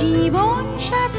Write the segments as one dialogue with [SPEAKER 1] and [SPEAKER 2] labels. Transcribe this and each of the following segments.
[SPEAKER 1] জীবন সাথী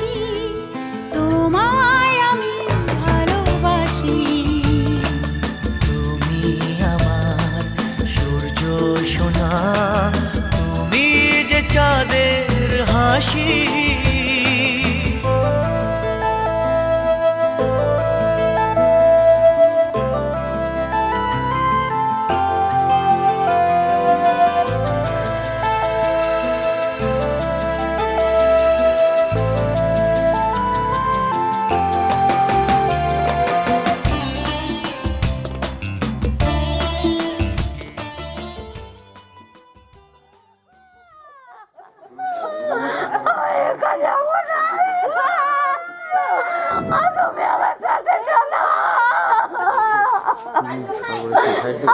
[SPEAKER 1] 溺れ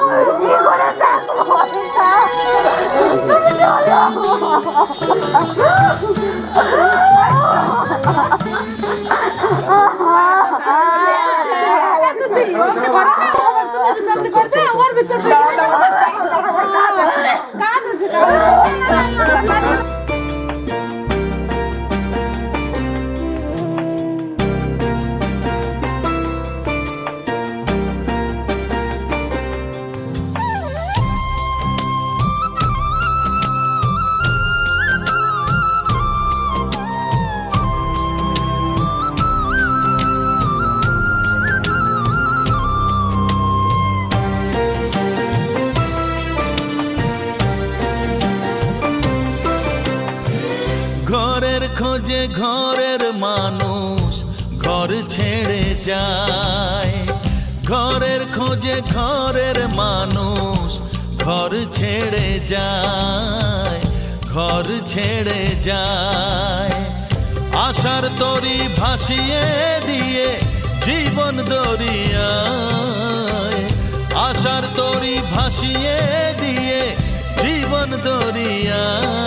[SPEAKER 1] た溺れた。খোঁজে ঘরের মানুষ ঘর ছেড়ে যায়। ঘরের খোঁজে ঘরের মানুষ ঘর ছেড়ে যায়, ঘর ছেড়ে যায়। আশার তরি ভাসিয়ে দিয়ে জীবন দরিয়ায়। আশার তরি ভাসিয়ে দিয়ে জীবন দরিয়ায়।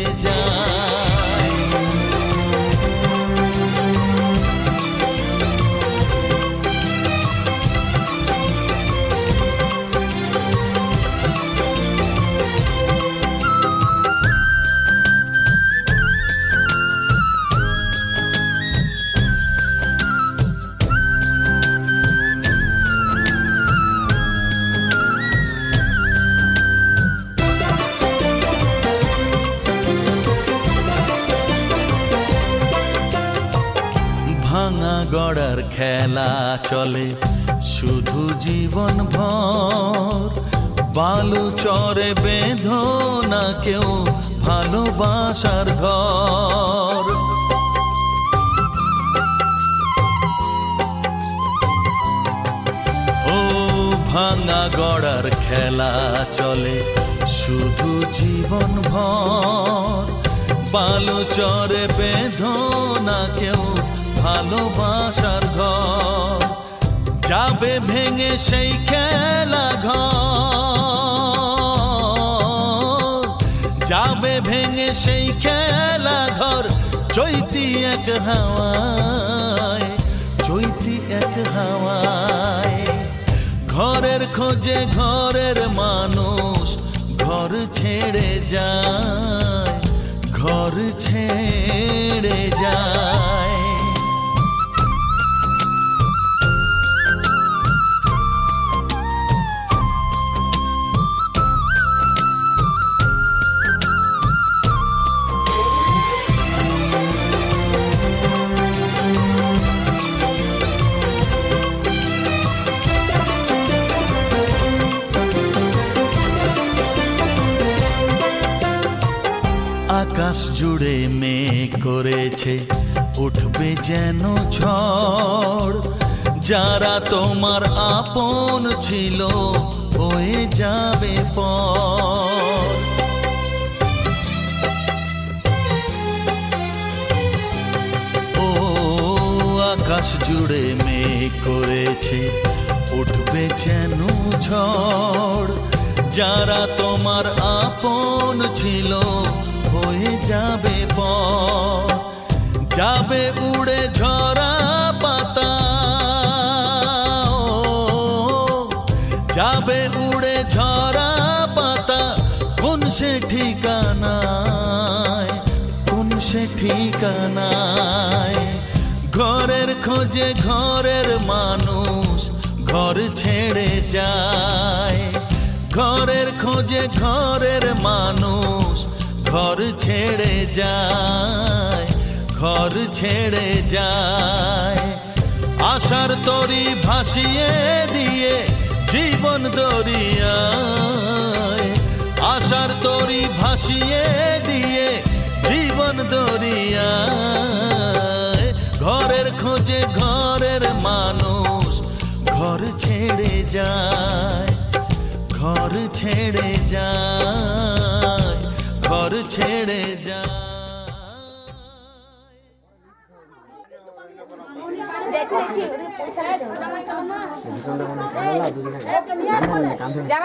[SPEAKER 1] ভাঙা গড়ার খেলা চলে। শুধু জীবন ভর, বালু চরে বেঁধো না কেউ ভালোবাসার ঘর। ও ভাঙা গড়ার খেলা চলে। শুধু জীবন ভর, বালু চরে বেঁধো না কেউ ভালোবাসার ঘর, যাবে ভেঙে সেই খেলা ঘর। যাবে ভেঙে সেই খেলা ঘর, চৈতি এক হাওয়ায়, চৈতি এক হাওয়ায়। ঘরের খোঁজে ঘরের মানুষ, ঘর ছেড়ে যায়, ঘর ছেড়ে যায়। আকাশ জুড়ে মেয়ে করেছে, উঠবে যেন ঝড়। যারা তোমার আপন ছিল হয়ে যাবে পর ও আকাশ জুড়ে মেয়ে করেছে, উঠবে যেন ঝড়। যারা তোমার আপন ছিল, হয়ে যাবে পর যাবে উড়ে ঝরা পাতা। যাবে উড়ে ঝরা পাতা, কোন সে ঠিকানায়? কোন সে ঠিকানায়? ঘরের খোঁজে ঘরের মানুষ, ঘর ছেড়ে যায়। ঘরের খোঁজে ঘরের মানুষ, ঘর ছেড়ে যায়, ঘর ছেড়ে যায়। আশার তরি ভাসিয়ে দিয়ে জীবন দরিয়ায়। আশার তরি ভাসিয়ে দিয়ে জীবন দরিয়ায়। ঘরের খোঁজে ঘরের মানুষ, ঘর ছেড়ে যায়। ঘর ছেড়ে যায় ঘর ছেড়ে যায়।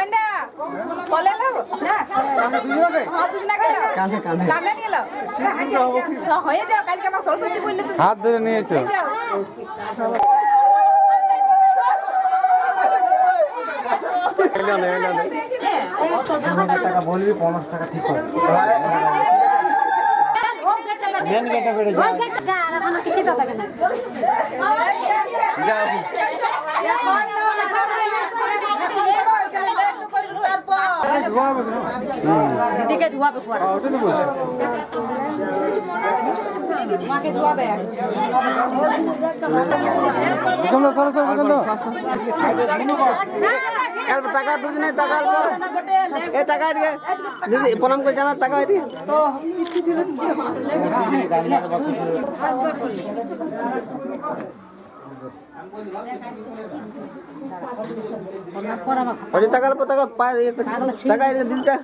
[SPEAKER 2] না এলো হ্যাঁ দুজন আগে এলো
[SPEAKER 3] কাঁধে কাঁধে
[SPEAKER 2] কাঁধে নিয়ে এলো হয়ে যাও কালকে আমার সরস্বতী বললে তুমি
[SPEAKER 3] হাত ধরে নিয়েছো। টাকা বলবি পঞ্চাশ টাকা ঠিক হবে মেন গেটে বেড়ে যাও।
[SPEAKER 4] দিদিকে ধোয়াবে
[SPEAKER 3] বলছি
[SPEAKER 4] মাকে ধোয়াবে
[SPEAKER 3] সরো টাকা দুজনে টাকা এ টাকা এদিকে, দিদি, প্রণাম করে জানা টাকা এদিকে। টাকা টাকা, পায় টাকা এদিকে, দিদিটা।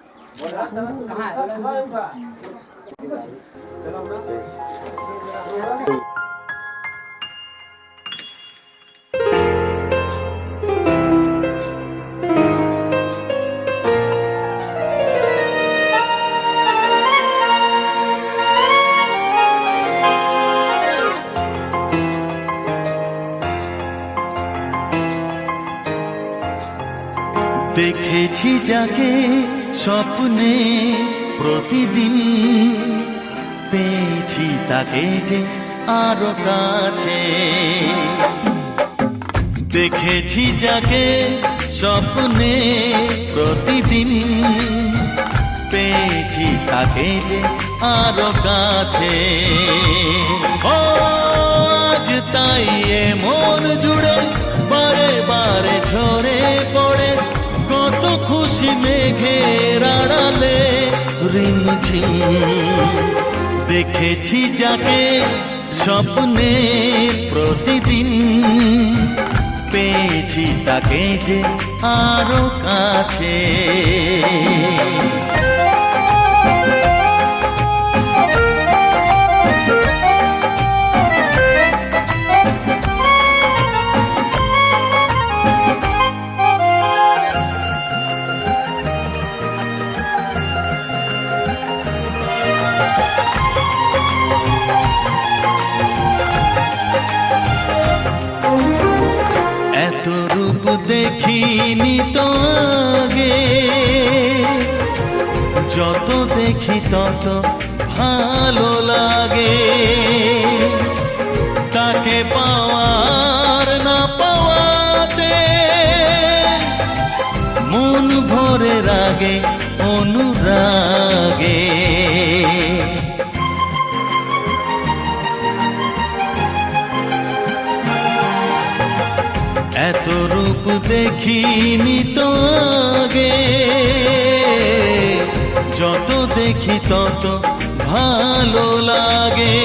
[SPEAKER 1] দেখেছি যাকে স্বপ্নে প্রতিদিন। পেয়েছি তাকে যে আরও কাছে। দেখেছি যাকে স্বপ্নে প্রতিদিন। পেয়েছি তাকে যে আরও কাছে। আজ তাই এ মন জুড়ে, বারে বারে ঝরে পড়ে খুশি মেঘের আড়ালে রিমঝিম দেখেছি যাকে স্বপ্নে প্রতিদিন। পেয়েছি তাকে যে আরও কাছে। দেখিনি তো আগে যত দেখি তত ভালো লাগে। তাকে পাওয়ার না পাওয়াতে মন ভরে রাগে। আগে যত দেখি তত ভালো লাগে।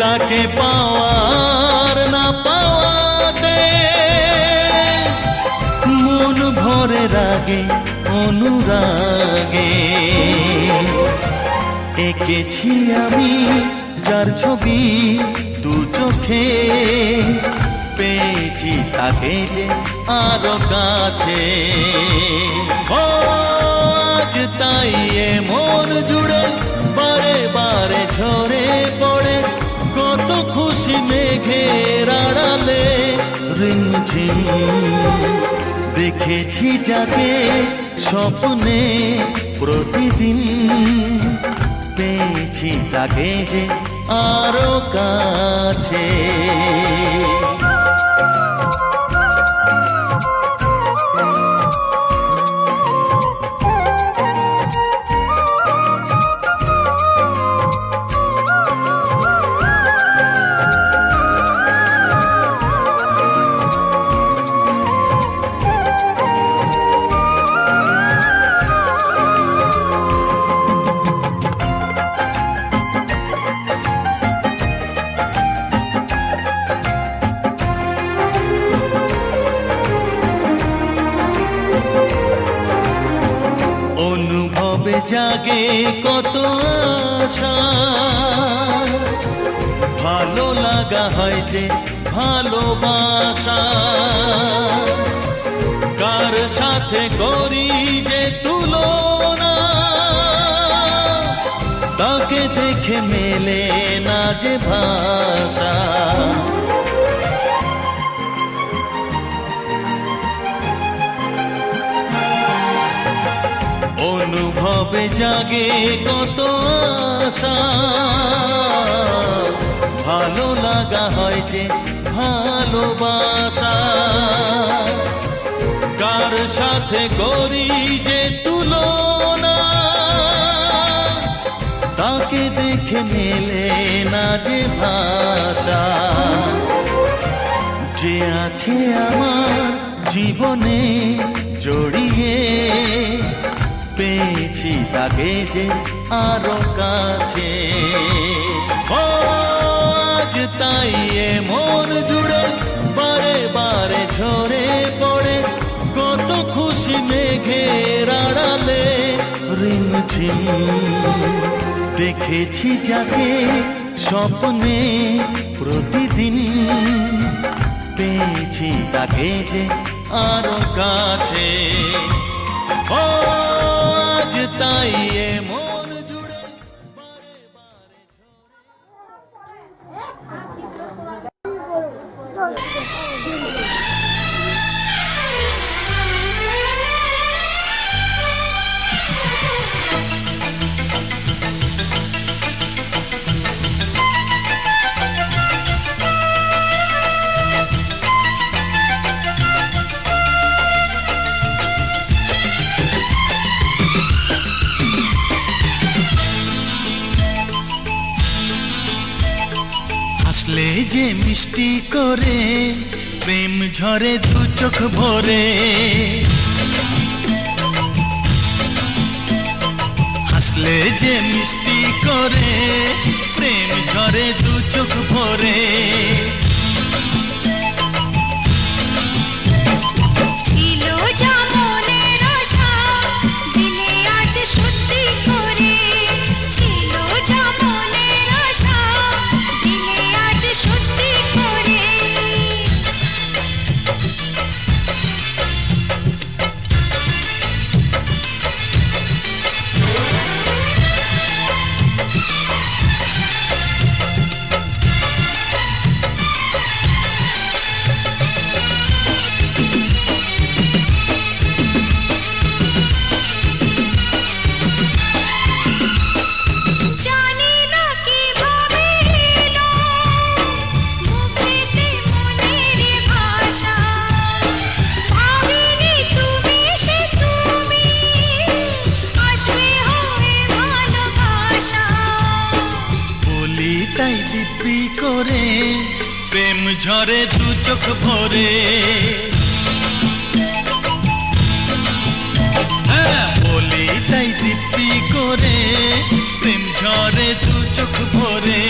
[SPEAKER 1] তাকে পাওয়ার না পাওয়াতে মন ভরে রাগে, অনুরাগে। এঁকেছি আমি যার ছবি দু চোখে, পেয়েছি তাকে যে আরও কাছে। আজ তাই এ মন জুড়ে, বারে বারে ঝরে পড়ে। কত খুশি মেঘের আড়ালে রিমঝিম। দেখেছি যাকে স্বপ্নে প্রতিদিন। পেয়েছি তাকে যে আরও কাছে। হয় যে ভালোবাসা। কার সাথে করি যে তুলনা? তাকে দেখে মেলে না যে ভাষা। অনুভবে জাগে কত আশা। ভালো লাগা হয় যে ভালোবাসা। কার সাথে করি যে তুলনা? তাকে দেখে মেলে না যে ভাষা। যে আছে আমার জীবনে জড়িয়ে, পেয়েছি তাকে যে আরও কাছে। ও আজ তাই এ মন জুড়ে, বারে বারে ঝরে পড়ে। কত খুশি মেঘের আড়ালে রিমঝিম দেখেছি যাকে স্বপ্নে প্রতিদিন। পেয়েছি তাকে যে আরও কাছে। ও আজ তাই এ মন ঝরে দু চোখ ভরে। হাসলে যে মিষ্টি করে প্রেম ঝরে তাই দিব্যি করে প্রেম ঝরে দু চোখ ভরে। হ্যাঁ বলি তাই দিব্যি করে ঝরে দু চোখ ভরে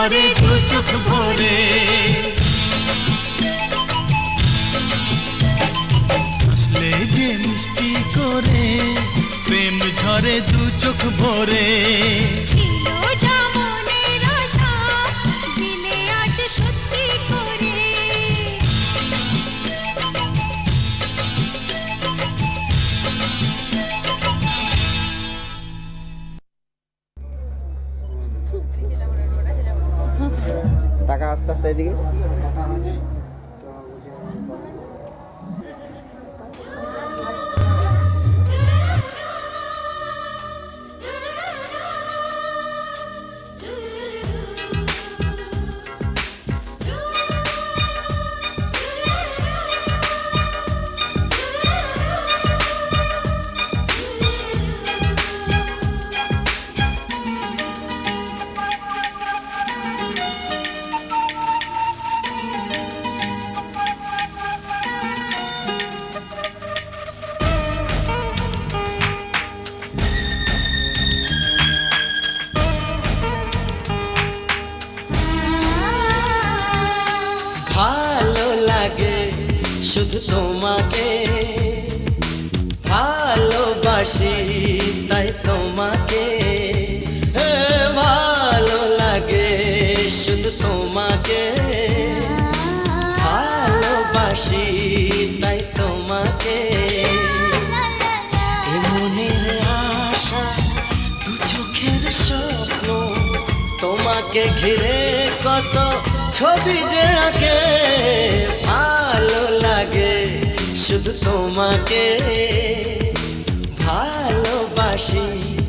[SPEAKER 5] ঝরে দু চোখ ভরে।
[SPEAKER 1] আসলে যে মিষ্টি করে প্রেম ঝরে দু চোখ ভরে।
[SPEAKER 4] শুধু তোমাকে ভালোবাসি, তাই তোমাকে ভালো লাগে শুধু তোমাকে। ভালোবাসি, তাই তোমাকে। মনের আশা, দু চোখের স্বপ্ন, তোমাকে ঘিরে কত ছবি যে আঁকে ভালো লাগে শুধু তোমাকে। ভালোবাসি।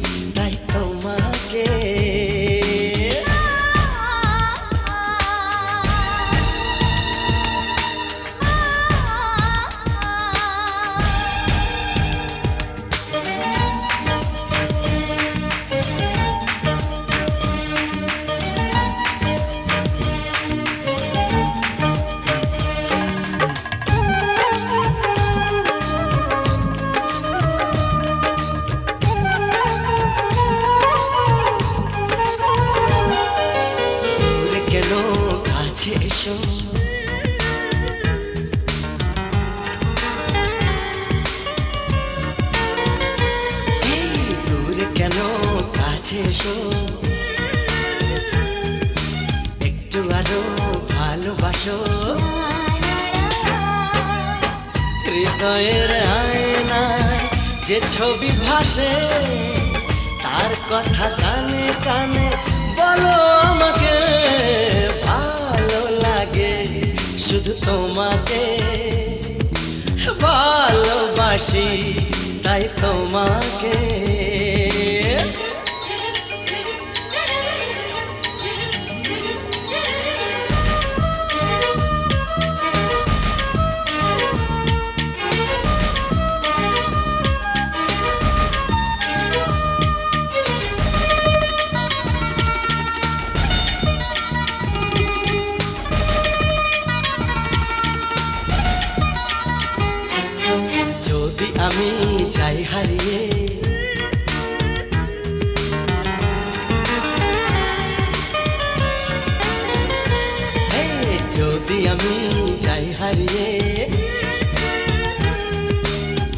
[SPEAKER 4] একটু আরও ভালোবাসো। হৃদয়ের আয়নায় যে ছবি ভাসে, তার কথা কানে কানে বলো আমাকে, ভালো লাগে শুধু তোমাকে। ভালোবাসি তাই তোমাকে। আমি যাই হারিয়ে। যদি আমি যাই হারিয়ে,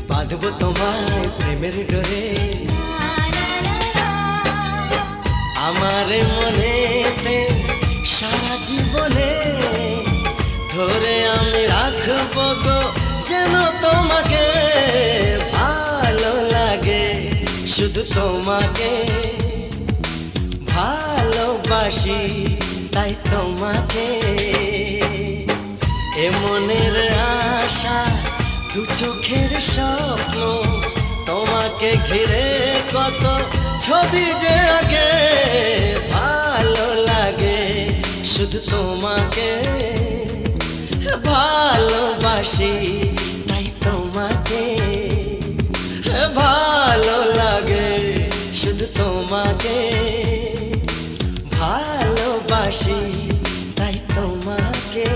[SPEAKER 4] বাঁধবো তোমায় প্রেমের ডোরে। আমার মনেতে সারা জীবনে করে আমি রাখব গো, যেন তোমাকে শুধু তোমাকে ভালোবাসি, তাই তোমাকে। এ মনের আশা, দু চোখের স্বপ্ন, তোমাকে ঘিরে কত ছবি যে আগে ভালো লাগে শুধু তোমাকে, ভালোবাসি, তাই তোমাকে। ভালো লাগে তোমাকে ভালোবাসি তাই তোমাকে